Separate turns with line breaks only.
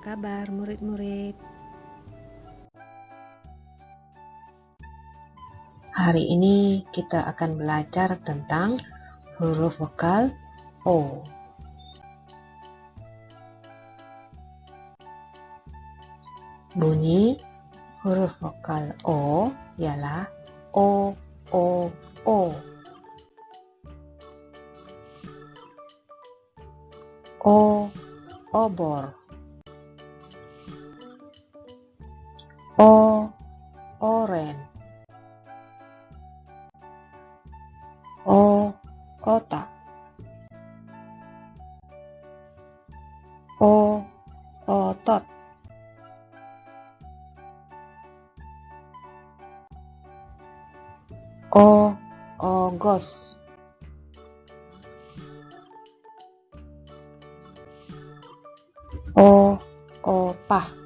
kabar murid-murid? Hari ini kita akan belajar tentang huruf vokal O. Bunyi huruf vokal O ialah O, O, O. O, obor. O, oren. O, kotak. O, otot. O, ogos. O, opah.